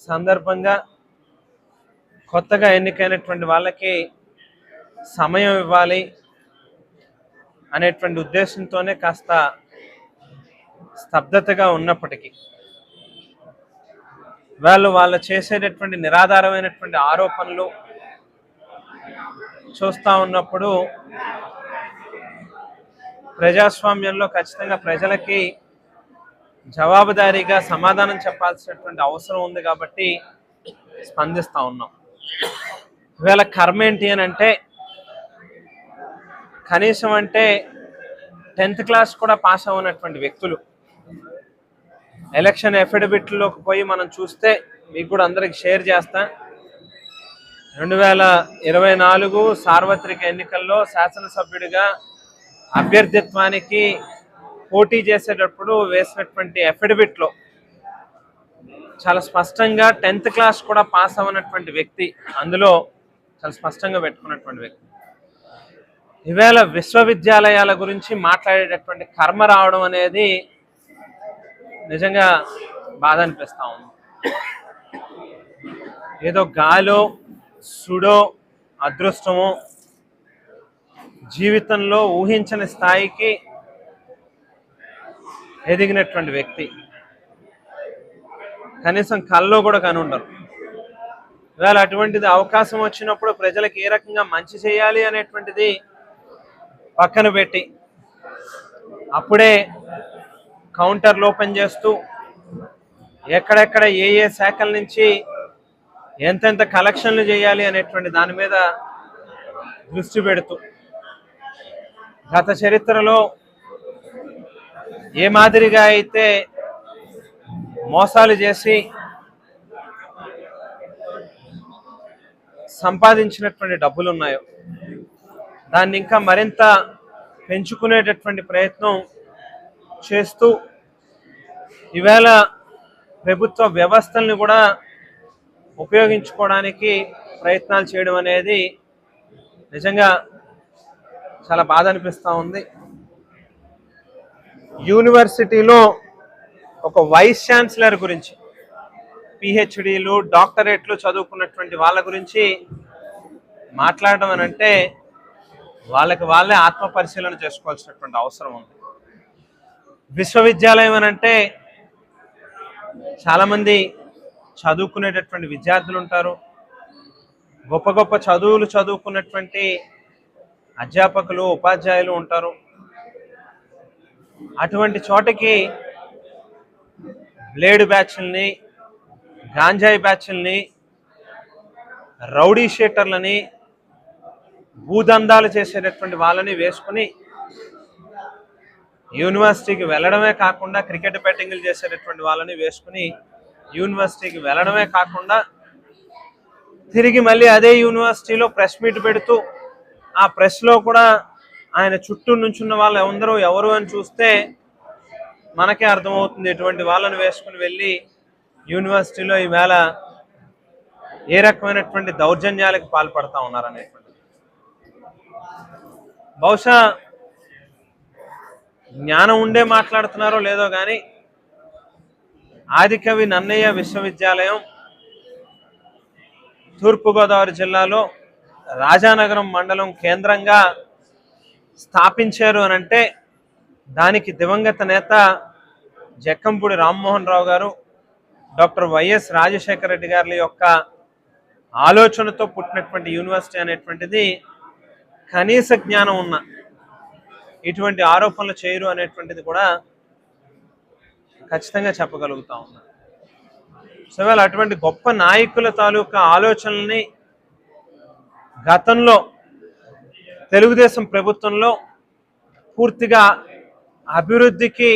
సందర్భంగా కొత్తగా ఎన్నికైనటువంటి వాళ్ళకి సమయం ఇవ్వాలి అనేటువంటి ఉద్దేశంతోనే కాస్త స్తబ్దతగా ఉన్నప్పటికీ వాళ్ళు వాళ్ళు చేసేటటువంటి నిరాధారమైనటువంటి ఆరోపణలు చూస్తూ ఉన్నప్పుడు ప్రజాస్వామ్యంలో ఖచ్చితంగా ప్రజలకి జవాబుదారీగా సమాధానం చెప్పాల్సినటువంటి అవసరం ఉంది కాబట్టి స్పందిస్తూ ఉన్నాం. ఇవాళ కర్మ ఏంటి అని అంటే కనీసం అంటే టెన్త్ క్లాస్ కూడా పాస్ అవునటువంటి వ్యక్తులు ఎలక్షన్ అఫిడవిట్లోకి పోయి మనం చూస్తే మీకు కూడా అందరికి షేర్ చేస్తా. రెండు వేల ఇరవై నాలుగు సార్వత్రిక ఎన్నికల్లో శాసనసభ్యుడిగా అభ్యర్థిత్వానికి పోటీ చేసేటప్పుడు వేసినటువంటి అఫిడవిట్లో చాలా స్పష్టంగా టెన్త్ క్లాస్ కూడా పాస్ అవ్వనటువంటి వ్యక్తి అందులో చాలా స్పష్టంగా పెట్టుకున్నటువంటి వ్యక్తి. ఈవేళ విశ్వవిద్యాలయాల గురించి మాట్లాడేటటువంటి కర్మ రావడం అనేది నిజంగా బాధ అనిపిస్తూ ఉంది. ఏదో గాలో సుడో అదృష్టమో జీవితంలో ఊహించని స్థాయికి ఎదిగినటువంటి వ్యక్తి. కనీసం కల్లో కూడా కనుండరు. ఇవాళ అటువంటిది అవకాశం వచ్చినప్పుడు ప్రజలకు ఏ రకంగా మంచి చేయాలి అనేటువంటిది పక్కన పెట్టి అప్పుడే కౌంటర్లు ఓపెన్ చేస్తూ ఎక్కడెక్కడ ఏ ఏ శాఖల నుంచి ఎంతెంత కలెక్షన్లు చేయాలి అనేటువంటి దాని మీద దృష్టి పెడుతూ గత చరిత్రలో ఏ మాదిరిగా అయితే మోసాలు చేసి సంపాదించినటువంటి డబ్బులు ఉన్నాయో దాన్ని ఇంకా మరింత పెంచుకునేటటువంటి ప్రయత్నం చేస్తూ ఈవేళ ప్రభుత్వ వ్యవస్థల్ని కూడా ఉపయోగించుకోవడానికి ప్రయత్నాలు చేయడం అనేది నిజంగా చాలా బాధ అనిపిస్తూ ఉంది. యూనివర్సిటీలో ఒక వైస్ ఛాన్సలర్ గురించి పిహెచ్డీలు డాక్టరేట్లు చదువుకున్నటువంటి వాళ్ళ గురించి మాట్లాడడం అని అంటే వాళ్ళకి వాళ్ళే ఆత్మ పరిశీలన చేసుకోవాల్సినటువంటి అవసరం ఉంది. విశ్వవిద్యాలయం అని అంటే చాలామంది చదువుకునేటటువంటి విద్యార్థులు ఉంటారు. గొప్ప గొప్ప చదువులు చదువుకున్నటువంటి అధ్యాపకులు ఉపాధ్యాయులు ఉంటారు. అటువంటి చోటకి బ్లేడ్ బ్యాచ్ల్ని గాంజాయి బ్యాచ్ల్ని రౌడీ షీటర్లని భూదందాలు చేసేటటువంటి వాళ్ళని వేసుకుని యూనివర్సిటీకి వెళ్ళడమే కాకుండా క్రికెట్ బ్యాటింగ్లు చేసేటటువంటి వాళ్ళని వేసుకుని యూనివర్సిటీకి వెళ్ళడమే కాకుండా తిరిగి మళ్ళీ అదే యూనివర్సిటీలో ప్రెస్ మీట్ పెడుతూ ఆ ప్రెస్లో కూడా ఆయన చుట్టూ నుంచున్న వాళ్ళు అందరూ ఎవరు అని చూస్తే మనకే అర్థమవుతుంది ఇటువంటి వాళ్ళని వేసుకుని వెళ్ళి యూనివర్సిటీలో ఈవేళ ఏ రకమైనటువంటి దౌర్జన్యాలకు పాల్పడతా ఉన్నారనేటువంటి బహుశా జ్ఞానం ఉండే మాట్లాడుతున్నారో లేదో కానీ ఆదికవి నన్నయ్య విశ్వవిద్యాలయం తూర్పుగోదావరి జిల్లాలో రాజానగరం మండలం కేంద్రంగా స్థాపించారు అని అంటే దానికి దివంగత నేత జక్కంపూడి రామ్మోహన్ రావు గారు డాక్టర్ వైఎస్ రాజశేఖర రెడ్డి గారి యొక్క ఆలోచనతో పుట్టినటువంటి యూనివర్సిటీ అనేటువంటిది కనీస జ్ఞానం ఉన్న ఇటువంటి ఆరోపణలు చేయరు అనేటువంటిది కూడా ఖచ్చితంగా చెప్పగలుగుతా ఉన్నా. సో ఇవాళ అటువంటి గొప్ప నాయకుల తాలూకా ఆలోచనల్ని గతంలో తెలుగుదేశం ప్రభుత్వంలో పూర్తిగా అభివృద్ధికి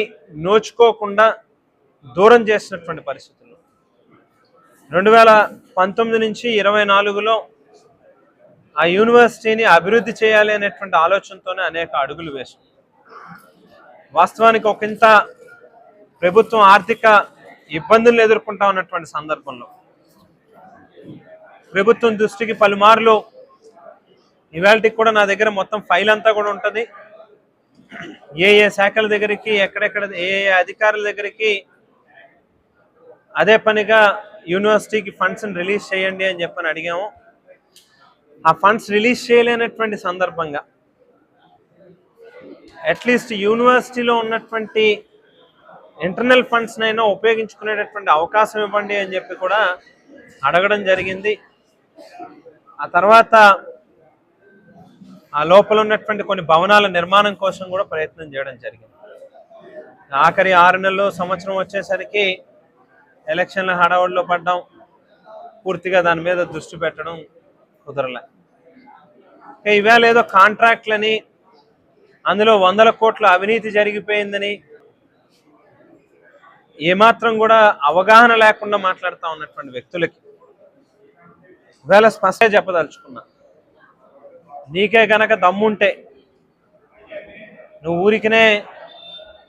నోచుకోకుండా దూరం చేసినటువంటి పరిస్థితులు రెండు వేల పంతొమ్మిది నుంచి ఇరవై నాలుగులో ఆ యూనివర్సిటీని అభివృద్ధి చేయాలి అనేటువంటి ఆలోచనతోనే అనేక అడుగులు వేశాం. వాస్తవానికి ఒకంత ప్రభుత్వం ఆర్థిక ఇబ్బందులు ఎదుర్కొంటా ఉన్నటువంటి సందర్భంలో ప్రభుత్వం దృష్టికి పలుమార్లు ఇవాళకి కూడా నా దగ్గర మొత్తం ఫైల్ అంతా కూడా ఉంటుంది. ఏ ఏ శాఖల దగ్గరికి ఎక్కడెక్కడ ఏ ఏ అధికారుల దగ్గరికి అదే పనిగా యూనివర్సిటీకి ఫండ్స్ని రిలీజ్ చేయండి అని చెప్పని అడిగాము. ఆ ఫండ్స్ రిలీజ్ చేయలేనటువంటి సందర్భంగా అట్లీస్ట్ యూనివర్సిటీలో ఉన్నటువంటి ఇంటర్నల్ ఫండ్స్నైనా ఉపయోగించుకునేటటువంటి అవకాశం ఇవ్వండి అని చెప్పి కూడా అడగడం జరిగింది. ఆ తర్వాత ఆ లోపల ఉన్నటువంటి కొన్ని భవనాల నిర్మాణం కోసం కూడా ప్రయత్నం చేయడం జరిగింది. ఆఖరి ఆరు నెలలు సంవత్సరం వచ్చేసరికి ఎలక్షన్ల హడావుడిలో పడ్డం పూర్తిగా దాని మీద దృష్టి పెట్టడం కుదరలే. ఇవాళ ఏదో కాంట్రాక్ట్లని అందులో వందల కోట్ల అవినీతి జరిగిపోయిందని ఏమాత్రం కూడా అవగాహన లేకుండా మాట్లాడుతూ ఉన్నటువంటి వ్యక్తులకి ఇవాళ స్పష్టంగా చెప్పదలుచుకున్నా. నీకే గనక దమ్ముంటే నువ్వు ఊరికినే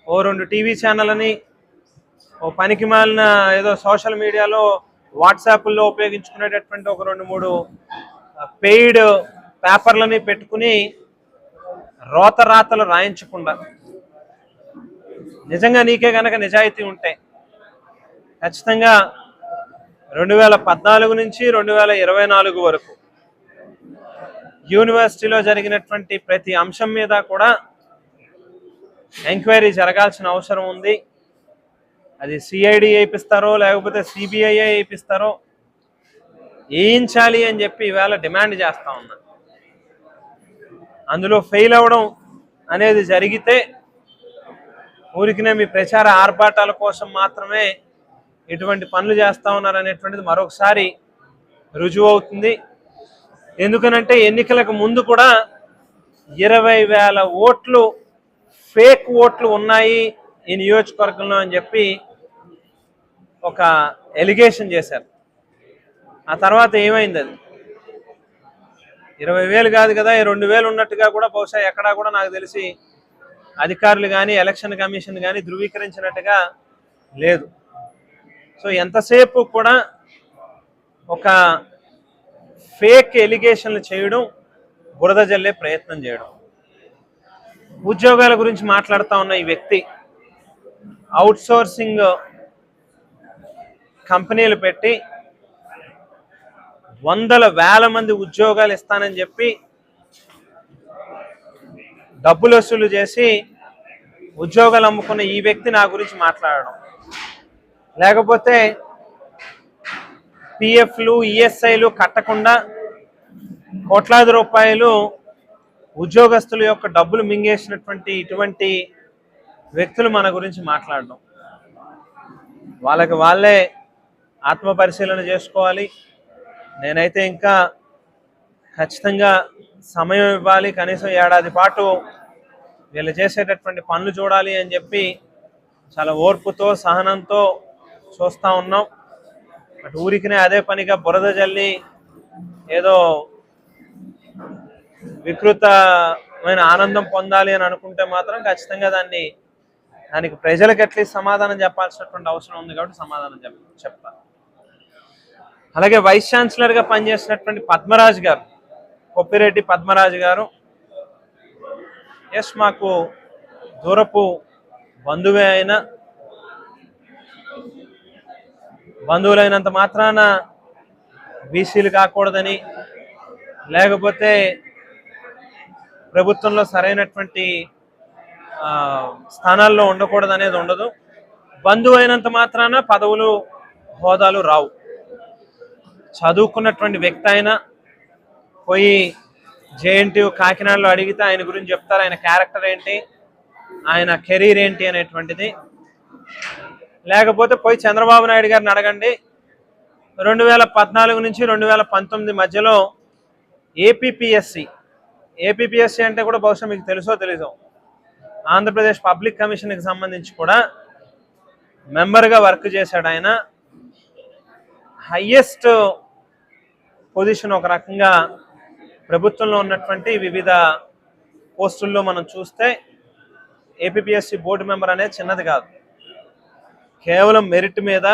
ఓ రెండు టీవీ ఛానల్ని ఓ పనికి మాలిన ఏదో సోషల్ మీడియాలో వాట్సాప్లో ఉపయోగించుకునేటటువంటి ఒక రెండు మూడు పెయిడ్ పేపర్లని పెట్టుకుని రోత రాతలు రాయించకుండా నిజంగా నీకే గనక నిజాయితీ ఉంటే ఖచ్చితంగా రెండు వేల పద్నాలుగు నుంచి రెండు వేల ఇరవై నాలుగు వరకు యూనివర్సిటీలో జరిగినటువంటి ప్రతి అంశం మీద కూడా ఎంక్వైరీ జరగాల్సిన అవసరం ఉంది. అది సిఐడి వేయిస్తారో లేకపోతే సిబిఐ వేయిస్తారో వేయించాలి అని చెప్పి ఇవాళ డిమాండ్ చేస్తా ఉన్నా. అందులో ఫెయిల్ అవ్వడం అనేది జరిగితే ఊరికినే మీ ప్రచార ఆర్భాటాల కోసం మాత్రమే ఇటువంటి పనులు చేస్తా ఉన్నారు అనేటువంటిది మరొకసారి రుజువు అవుతుంది. ఎందుకనంటే ఎన్నికలకు ముందు కూడా ఇరవై వేల ఓట్లు ఫేక్ ఓట్లు ఉన్నాయి ఈ నియోజకవర్గంలో అని చెప్పి ఒక ఎలిగేషన్ చేశారు. ఆ తర్వాత ఏమైంది అది? ఇరవై వేలు కాదు కదా ఈ రెండు వేలు ఉన్నట్టుగా కూడా బహుశా ఎక్కడా కూడా నాకు తెలిసి అధికారులు కానీ ఎలక్షన్ కమిషన్ కానీ ధృవీకరించినట్టుగా లేదు. సో ఎంతసేపు కూడా ఒక ఫేక్ ఎలిగేషన్లు చేయడం బురద జల్లే ప్రయత్నం చేయడం. ఉద్యోగాల గురించి మాట్లాడుతూ ఉన్న ఈ వ్యక్తి అవుట్ సోర్సింగ్ కంపెనీలు పెట్టి వందల వేల మంది ఉద్యోగాలు ఇస్తానని చెప్పి డబ్బులు వసూలు చేసి ఉద్యోగాలు అమ్ముకున్న ఈ వ్యక్తి నా గురించి మాట్లాడడం. లేకపోతే పిఎఫ్లు ఈఎస్ఐలు కట్టకుండా కోట్లాది రూపాయలు ఉద్యోగస్తుల యొక్క డబ్బులు మింగేసినటువంటి ఇటువంటి వ్యక్తులు మన గురించి మాట్లాడడం. వాళ్ళకి వాళ్ళే ఆత్మ పరిశీలన చేసుకోవాలి. నేనైతే ఇంకా ఖచ్చితంగా సమయం ఇవ్వాలి. కనీసం ఏడాది పాటు వీళ్ళు చేసేటటువంటి పనులు చూడాలి అని చెప్పి చాలా ఓర్పుతో సహనంతో చూస్తూ ఉన్నాం. బట్ ఊరికినే అదే పనిగా బురద జల్లి ఏదో వికృతమైన ఆనందం పొందాలి అని అనుకుంటే మాత్రం ఖచ్చితంగా దాన్ని దానికి ప్రజలకు అట్లీస్ట్ సమాధానం చెప్పాల్సినటువంటి అవసరం ఉంది కాబట్టి సమాధానం చెప్ చెప్తా. అలాగే వైస్ ఛాన్సలర్గా పనిచేసినటువంటి పద్మరాజ్ గారు కొప్పిరెడ్డి పద్మరాజు గారు ఎస్ మాకు దూరపు బంధువే అయినా బంధువులైనంత మాత్రాన బీసీలు కాకూడదని లేకపోతే ప్రభుత్వంలో సరైనటువంటి స్థానాల్లో ఉండకూడదు అనేది ఉండదు. బంధువు అయినంత మాత్రాన పదవులు హోదాలు రావు. చదువుకున్నటువంటి వ్యక్తి అయినా పోయి జేఎన్టీ కాకినాడలో అడిగితే ఆయన గురించి చెప్తారు. ఆయన క్యారెక్టర్ ఏంటి? ఆయన కెరీర్ ఏంటి అనేటువంటిది. లేకపోతే పోయి చంద్రబాబు నాయుడు గారిని అడగండి. రెండు వేల పద్నాలుగు నుంచి రెండు వేల పంతొమ్మిది మధ్యలో ఏపీపీఎస్సి ఏపీపీఎస్సి అంటే కూడా బహుశా మీకు తెలుసో తెలీదో. ఆంధ్రప్రదేశ్ పబ్లిక్ కమిషన్కి సంబంధించి కూడా మెంబర్గా వర్క్ చేశాడు ఆయన. హయ్యెస్ట్ పొజిషన్ ఒక రకంగా ప్రభుత్వంలో ఉన్నటువంటి వివిధ పోస్టుల్లో మనం చూస్తే ఏపీపీఎస్సి బోర్డు మెంబర్ అనేది చిన్నది కాదు. కేవలం మెరిట్ మీద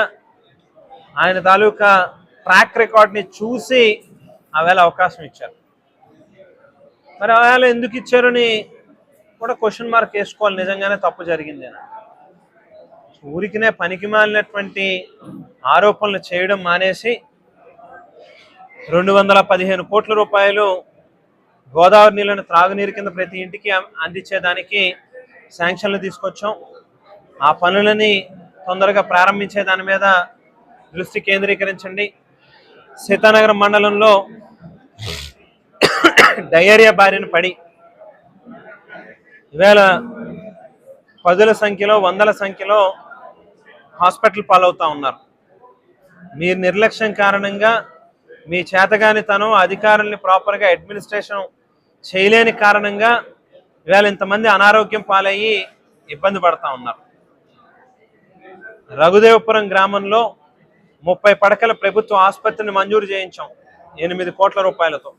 ఆయన తాలూకా ట్రాక్ రికార్డ్ని చూసి ఆవేళ అవకాశం ఇచ్చారు. మరి ఆవేళ ఎందుకు ఇచ్చారని కూడా క్వశ్చన్ మార్క్ వేసుకోవాలి. నిజంగానే తప్పు జరిగింది. ఊరికినే పనికి మాలినటువంటి ఆరోపణలు చేయడం మానేసి రెండు వందల పదిహేను కోట్ల రూపాయలు గోదావరి నీళ్ళను త్రాగునీరు కింద ప్రతి ఇంటికి అందించేదానికి శాంక్షన్లు తీసుకొచ్చాం. ఆ పనులని తొందరగా ప్రారంభించే దాని మీద దృష్టి కేంద్రీకరించండి. సీతానగరం మండలంలో డయేరియా బారిన పడి ఈవేళ పదుల సంఖ్యలో వందల సంఖ్యలో హాస్పిటల్ పాలవుతూ ఉన్నారు. మీ నిర్లక్ష్యం కారణంగా మీ చేతగానితనం అధికారుల్ని ప్రాపర్గా అడ్మినిస్ట్రేషన్ చేయలేని కారణంగా ఇవాళ ఇంతమంది అనారోగ్యం పాలయ్యి ఇబ్బంది పడతా ఉన్నారు. రఘుదేవపురం గ్రామంలో ముప్పై పడకల ప్రభుత్వ ఆసుపత్రిని మంజూరు చేయించాం ఎనిమిది కోట్ల రూపాయలతో.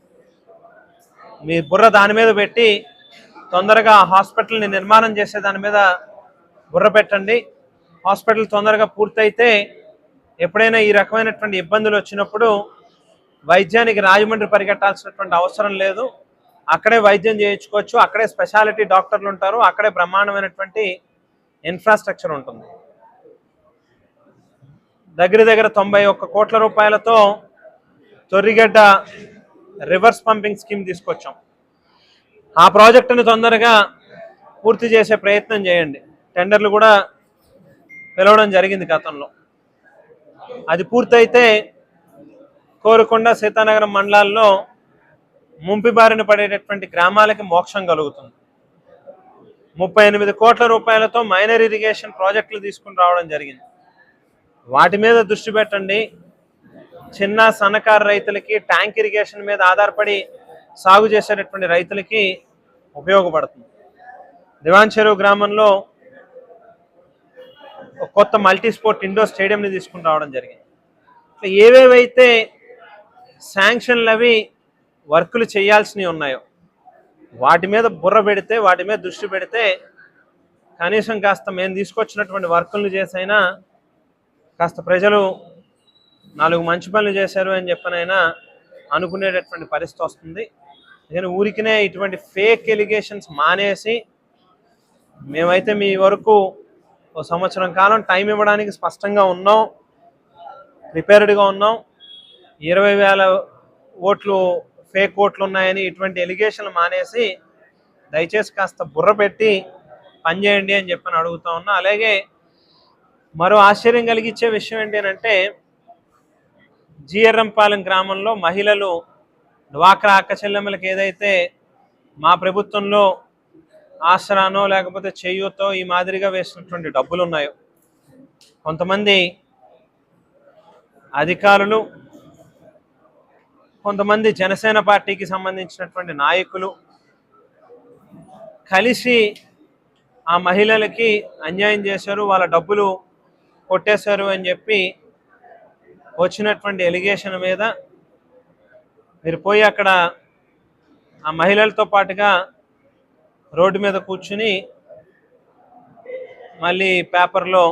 మీ బుర్ర దాని మీద పెట్టి తొందరగా హాస్పిటల్ని నిర్మాణం చేసే దాని మీద బుర్ర పెట్టండి. హాస్పిటల్ తొందరగా పూర్తయితే ఎప్పుడైనా ఈ రకమైనటువంటి ఇబ్బందులు వచ్చినప్పుడు వైద్యానికి రాజమండ్రి పరిగెట్టాల్సినటువంటి అవసరం లేదు. అక్కడే వైద్యం చేయించుకోవచ్చు. అక్కడే స్పెషాలిటీ డాక్టర్లు ఉంటారు. అక్కడే బ్రహ్మాండమైనటువంటి ఇన్ఫ్రాస్ట్రక్చర్ ఉంటుంది. దగ్గర దగ్గర తొంభై ఒక్క కోట్ల రూపాయలతో తొర్రిగడ్డ రివర్స్ పంపింగ్ స్కీమ్ తీసుకొచ్చాం. ఆ ప్రాజెక్టుని తొందరగా పూర్తి చేసే ప్రయత్నం చేయండి. టెండర్లు కూడా పిలవడం జరిగింది గతంలో. అది పూర్తయితే కోరుకొండ సీతానగరం మండలాల్లో ముంపిబారిన పడేటటువంటి గ్రామాలకి మోక్షం కలుగుతుంది. ముప్పై ఎనిమిది కోట్ల రూపాయలతో మైనర్ ఇరిగేషన్ ప్రాజెక్టులు తీసుకుని రావడం జరిగింది. వాటి మీద దృష్టి పెట్టండి. చిన్న సన్నకారు రైతులకి ట్యాంక్ ఇరిగేషన్ మీద ఆధారపడి సాగు చేసేటటువంటి రైతులకి ఉపయోగపడుతుంది. దివాన్ చెరువు గ్రామంలో కొత్త మల్టీ స్పోర్ట్ ఇండోర్ స్టేడియంని తీసుకుని రావడం జరిగింది. ఇట్లా ఏవేవైతే శాంక్షన్లు అవి వర్కులు చేయాల్సినవి ఉన్నాయో వాటి మీద బుర్ర పెడితే వాటి మీద దృష్టి పెడితే కనీసం కాస్త మేము తీసుకొచ్చినటువంటి వర్కులు చేసైనా కాస్త ప్రజలు నాలుగు మంచి పనులు చేశారు అని చెప్పనైనా అనుకునేటటువంటి పరిస్థితి వస్తుంది. నేను ఊరికినే ఇటువంటి ఫేక్ ఎలిగేషన్స్ మానేసి మేమైతే మీ వరకు ఓ సంవత్సరం కాలం టైం ఇవ్వడానికి స్పష్టంగా ఉన్నాం. ప్రిపేర్డ్గా ఉన్నాం. ఇరవై వేల ఓట్లు ఫేక్ ఓట్లు ఉన్నాయని ఇటువంటి ఎలిగేషన్లు మానేసి దయచేసి కాస్త బుర్ర పెట్టి పనిచేయండి అని చెప్పని అడుగుతా ఉన్నా. అలాగే మరో ఆశ్చర్యం కలిగించే విషయం ఏంటంటే జీఎర్రంపాలెం గ్రామంలో మహిళలు డ్వాక్రా అక్క చెల్లెమ్మలకు ఏదైతే మా ప్రభుత్వంలో ఆసరానో లేకపోతే చేయూతో ఈ మాదిరిగా వేసినటువంటి డబ్బులు ఉన్నాయో కొంతమంది అధికారులు కొంతమంది జనసేన పార్టీకి సంబంధించినటువంటి నాయకులు కలిసి ఆ మహిళలకి అన్యాయం చేశారు వాళ్ళ డబ్బులు కొట్టేశారు అని చెప్పి వచ్చినటువంటి ఎలిగేషన్ మీద మీరు పోయి అక్కడ ఆ మహిళలతో పాటుగా రోడ్డు మీద కూర్చుని మళ్ళీ పేపర్లో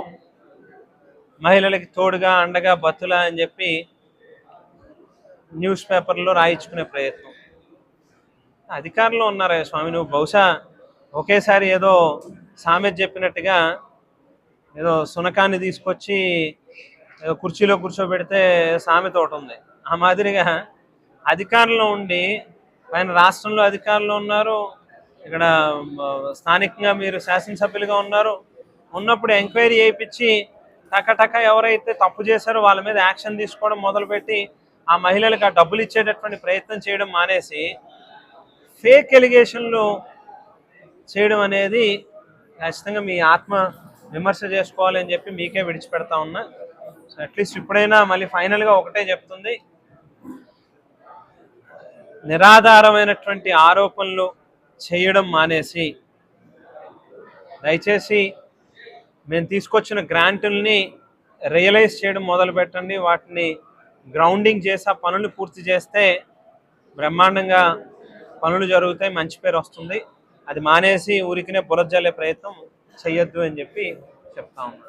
మహిళలకి తోడుగా అండగా బతులా అని చెప్పి న్యూస్ పేపర్లో రాయించుకునే ప్రయత్నం. అధికారంలో ఉన్నారా స్వామి? నువ్వు బహుశా ఒకేసారి ఏదో సామెత చెప్పినట్టుగా ఏదో సునకాన్ని తీసుకొచ్చి ఏదో కుర్చీలో కూర్చోబెడితే సామెత ఒకటి ఉంది. ఆ మాదిరిగా అధికారంలో ఉండి పైన రాష్ట్రంలో అధికారంలో ఉన్నారు. ఇక్కడ స్థానికంగా మీరు శాసనసభ్యులుగా ఉన్నారు. ఉన్నప్పుడు ఎంక్వైరీ చేయించి టకటక ఎవరైతే తప్పు చేశారో వాళ్ళ మీద యాక్షన్ తీసుకోవడం మొదలుపెట్టి ఆ మహిళలకు ఆ డబ్బులు ఇచ్చేటటువంటి ప్రయత్నం చేయడం మానేసి ఫేక్ ఎలిగేషన్లు చేయడం అనేది ఖచ్చితంగా మీ ఆత్మ విమర్శ చేసుకోవాలని చెప్పి మీకే విడిచిపెడతా ఉన్నా. సో అట్లీస్ట్ ఇప్పుడైనా మళ్ళీ ఫైనల్గా ఒకటే చెప్తుంది. నిరాధారమైనటువంటి ఆరోపణలు చేయడం మానేసి దయచేసి మేము తీసుకొచ్చిన గ్రాంటుల్ని రియలైజ్ చేయడం మొదలు పెట్టండి. వాటిని గ్రౌండింగ్ చేసి ఆ పనులు పూర్తి చేస్తే బ్రహ్మాండంగా పనులు జరుగుతాయి మంచి పేరు వస్తుంది. అది మానేసి ఊరికినే బురద ప్రయత్నం చెయ్యొద్దు అని చెప్పి చెప్తా ఉన్నాను